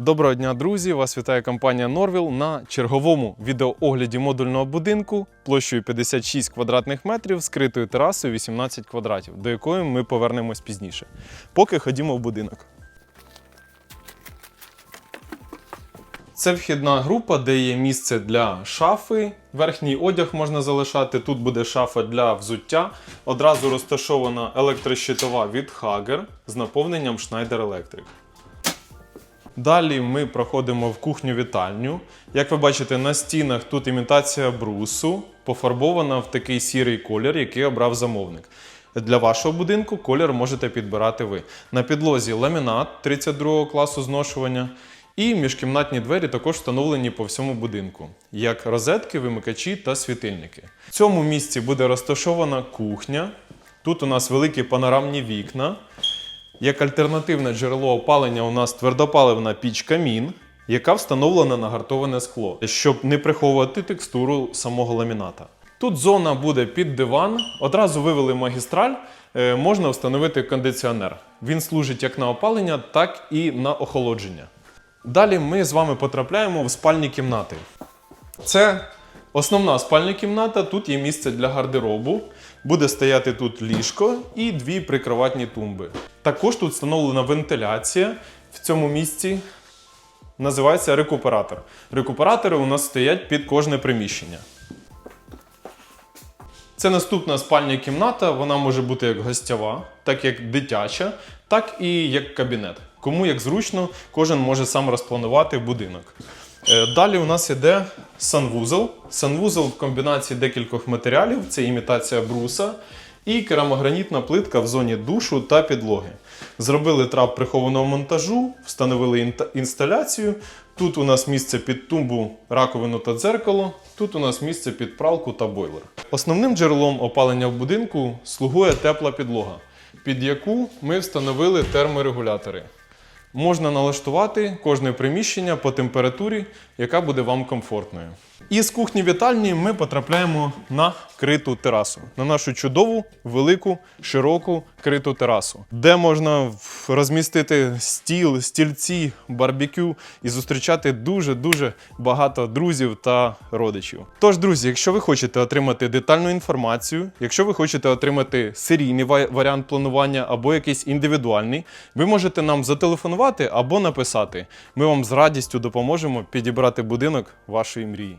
Доброго дня, друзі! Вас вітає компанія Norville на черговому відеоогляді модульного будинку площею 56 квадратних метрів з критою терасою 18 квадратів, до якої ми повернемось пізніше. Поки ходімо в будинок. Це вхідна група, де є місце для шафи. Верхній одяг можна залишати. Тут буде шафа для взуття. Одразу розташована електрощитова від Hager з наповненням Schneider Electric. Далі ми проходимо в кухню-вітальню. Як ви бачите, на стінах тут імітація брусу, пофарбована в такий сірий колір, який обрав замовник. Для вашого будинку колір можете підбирати ви. На підлозі ламінат 32 класу зношування. І міжкімнатні двері також встановлені по всьому будинку, як розетки, вимикачі та світильники. В цьому місці буде розташована кухня. Тут у нас великі панорамні вікна. Як альтернативне джерело опалення у нас твердопаливна піч камін, яка встановлена на гартоване скло, щоб не приховувати текстуру самого ламіната. Тут зона буде під диван. Одразу вивели магістраль, е, можна встановити кондиціонер. Він служить як на опалення, так і на охолодження. Далі ми з вами потрапляємо в спальні кімнати. Це основна спальня кімната. Тут є місце для гардеробу. Буде стояти тут ліжко і дві прикроватні тумби. Також тут встановлена вентиляція в цьому місці. Називається рекуператор. Рекуператори у нас стоять під кожне приміщення. Це наступна спальня кімната. Вона може бути як гостєва, так як дитяча, так і як кабінет. Кому як зручно, кожен може сам розпланувати будинок. Е, Далі у нас іде санвузол. Санвузол в комбінації декількох матеріалів: це імітація бруса і керамогранітна плитка в зоні душу та підлоги. Зробили трап прихованого монтажу, встановили інсталяцію. Тут у нас місце під тумбу, раковину та дзеркало. Тут у нас місце під пралку та бойлер. Основним джерелом опалення в будинку слугує тепла підлога, під яку ми встановили терморегулятори. Можна налаштувати кожне приміщення по температурі, яка буде вам комфортною. І з кухні вітальні ми потрапляємо на криту терасу, на нашу чудову, велику, широку криту терасу, де можна розмістити стіл, стільці, барбекю і зустрічати дуже-дуже багато друзів та родичів. Тож, друзі, якщо ви хочете отримати детальну інформацію, якщо ви хочете отримати серійний варіант планування або якийсь індивідуальний, ви можете нам зателефонувати або написати. Ми вам з радістю допоможемо підібрати будинок вашої мрії.